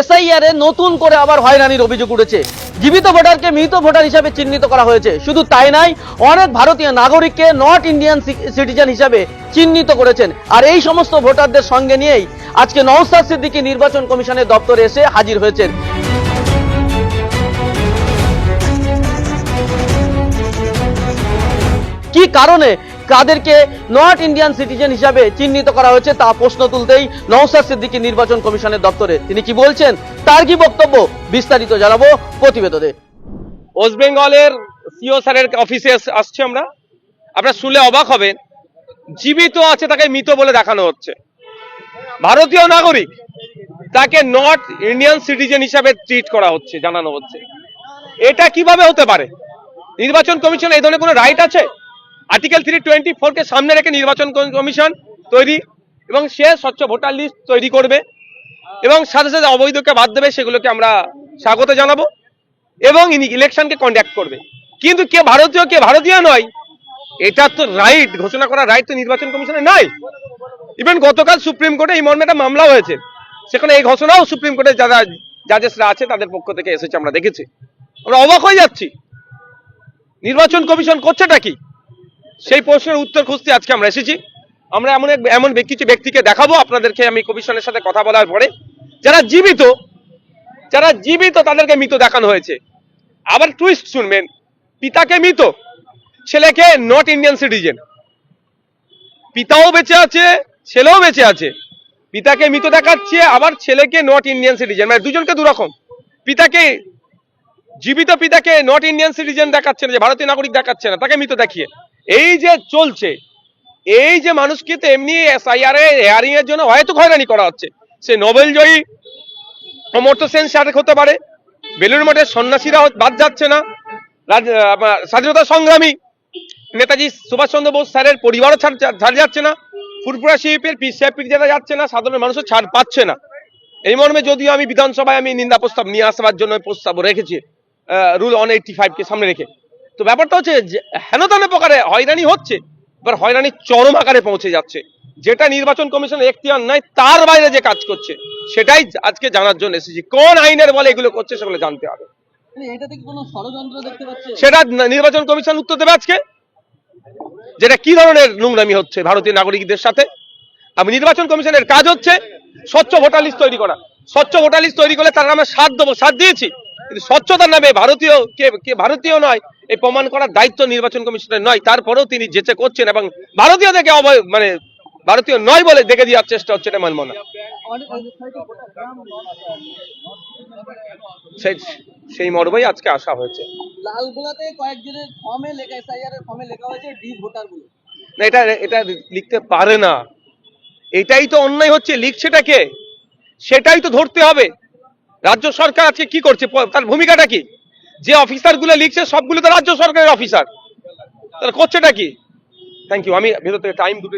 SIR নতুন করে আবার হয়রানির অভিযোগ উঠেছে। জীবিত ভোটারকে মৃত ভোটার হিসাবে চিহ্নিত করা হয়েছে। শুধু তাই নয়, অনেক ভারতীয় নাগরিককে নট ইন্ডিয়ান সিটিজেন হিসাবে চিহ্নিত করেছেন। আর এই সমস্ত ভোটারদের সঙ্গে নিয়েই আজকে নওসাদ সিদ্দিকী নির্বাচন কমিশনের দপ্তরে এসে হাজির হয়েছেন। কি কারণে কাদেরকে নট ইন্ডিয়ান সিটিজেন হিসাবে চিহ্নিত করা হয়েছে তা প্রশ্ন তুলতেই নওসাদ সিদ্দিকী নির্বাচন কমিশনের দপ্তরে। তিনি কি বলছেন? তার কি বক্তব্য? বিস্তারিত জানাব প্রতিবেদনে। ওয়েস্ট বেঙ্গলের সিও স্যারের অফিসে আস- আসছি আমরা। আপনারা শুনলে অবাক হবেন। জীবিত আছে তাকে মৃত বলে দেখানো হচ্ছে। ভারতীয় নাগরিক তাকে নট ইন্ডিয়ান সিটিজেন হিসাবে ট্রিট করা হচ্ছে, জানানো হচ্ছে। এটা কীভাবে হতে পারে? নির্বাচন কমিশন এই ধরনের কোনো রাইট আছে? আর্টিকেল থ্রি টোয়েন্টি ফোরকে সামনে রেখে নির্বাচন কমিশন তৈরি এবং সে স্বচ্ছ ভোটার লিস্ট তৈরি করবে এবং সাথে সাথে অবৈধকে বাদ দেবে, সেগুলোকে আমরা স্বাগত জানাব এবং ইনি ইলেকশনকে কন্ডাক্ট করবে। কিন্তু কে ভারতীয় কে ভারতীয় নয়, এটা তো রাইট ঘোষণা করার রাইট তো নির্বাচন কমিশনের নাই। ইভেন গতকাল সুপ্রিম কোর্টে এই মর্মে একটা মামলা হয়েছে। সেখানে এই ঘোষণাও সুপ্রিম কোর্টের যারা জাজেসরা আছে, তাদের পক্ষ থেকে এসেছে, আমরা দেখেছি। আমরা অবাক হয়ে যাচ্ছি। নির্বাচন কমিশন করছেটা কি? সেই প্রশ্নের উত্তর খুঁজতে আজকে আমরা এসেছি। আমরা এমন এক এমন কিছু ব্যক্তিকে দেখাবো, আপনাদেরকে আমি কমিশনের সাথে কথা বলার পরে। যারা জীবিত যারা জীবিত তাদেরকে মৃত দেখানো হয়েছে। আবার টুইস্ট শুনবেন, পিতাকে মৃত, ছেলেকে নট ইন্ডিয়ান সিটিজেন পিতাও বেঁচে আছে, ছেলেও বেঁচে আছে। পিতাকে মৃত দেখাচ্ছে, আবার ছেলেকে নট ইন্ডিয়ান সিটিজেন মানে দুজনকে দুরকম। পিতাকে জীবিত পিতাকে নট ইন্ডিয়ান সিটিজেন দেখাচ্ছে না, যে ভারতীয় নাগরিক দেখাচ্ছে না, তাকে মৃত দেখিয়ে। এই যে চলছে, এই যে মানুষকে তো এমনি এসআইআর হেয়ারিং এর জন্য হয়তো হয়রানি করা হচ্ছে। সে নোবেল জয়ী অমর্ত্য সেন স্যার হতে পারে বেলুর মঠের সন্ন্যাসীরা বাদ যাচ্ছে না স্বাধীনতা সংগ্রামী নেতাজি সুভাষচন্দ্র বোস স্যারের পরিবারও ছাড় যাচ্ছে না ফুরপুরা শিল্পের পি সাহেব যারা যাচ্ছে না, সাধারণ মানুষও ছাড় পাচ্ছে না। এই মর্মে যদিও আমি বিধানসভায় আমি নিন্দা প্রস্তাব নিয়ে আসবার জন্য প্রস্তাব রেখেছি। রুল অন এইটটি ফাইভ কে সামনে রেখে। তো ব্যাপারটা হচ্ছে হেনতেন প্রকারে হয়রানি হচ্ছে এবার হয়রানি চরম আকারে পৌঁছে যাচ্ছে। যেটা নির্বাচন কমিশনের এখতিয়ার নাই তার বাইরে যে কাজ করছে সেটাই আজকে জানার জন্য এসেছি। কোন আইনের বলে এগুলো করছে সেগুলো জানতে হবে। পাচ্ছে? সেটা নির্বাচন কমিশন উত্তর দেবে আজকে। যেটা কি ধরনের নোংরামি হচ্ছে ভারতীয় নাগরিকদের সাথে? আমি নির্বাচন কমিশনের কাজ হচ্ছে স্বচ্ছ ভোটার লিস্ট তৈরি করা। স্বচ্ছ ভোটার লিস্ট তৈরি করলে তার আমরা সাথ দেবো সাথ দিয়েছি। কিন্তু স্বচ্ছতার নামে ভারতীয় কে কে ভারতীয় নয় এই প্রমাণ করার দায়িত্ব নির্বাচন কমিশনের নয়। তারপরেও তিনি যেচে করছেন এবং ভারতীয়দেরকে অবয় মানে ভারতীয় নয় বলে দেখে দেওয়ার চেষ্টা হচ্ছে এটা মানব না সেই সেই মর্মই আজকে আসা হয়েছে। লালগোলাতে কয়েকজনের ফর্মে লেখা এসআইআর ফর্মে লেখা হয়েছে ডি ভোটার বলে না এটা এটা লিখতে পারে না। এটাই তো অন্যায় হচ্ছে লিখছেটা কে? সেটাই তো ধরতে হবে। রাজ্য সরকার আজকে কি করছে? তার ভূমিকাটা কি? যে অফিসারগুলো লিখছে, সবগুলো তো রাজ্য সরকারের অফিসার। তাহলে করছেটা কি? থ্যাংক ইউ আমি ভেতর থেকে টাইম দুটো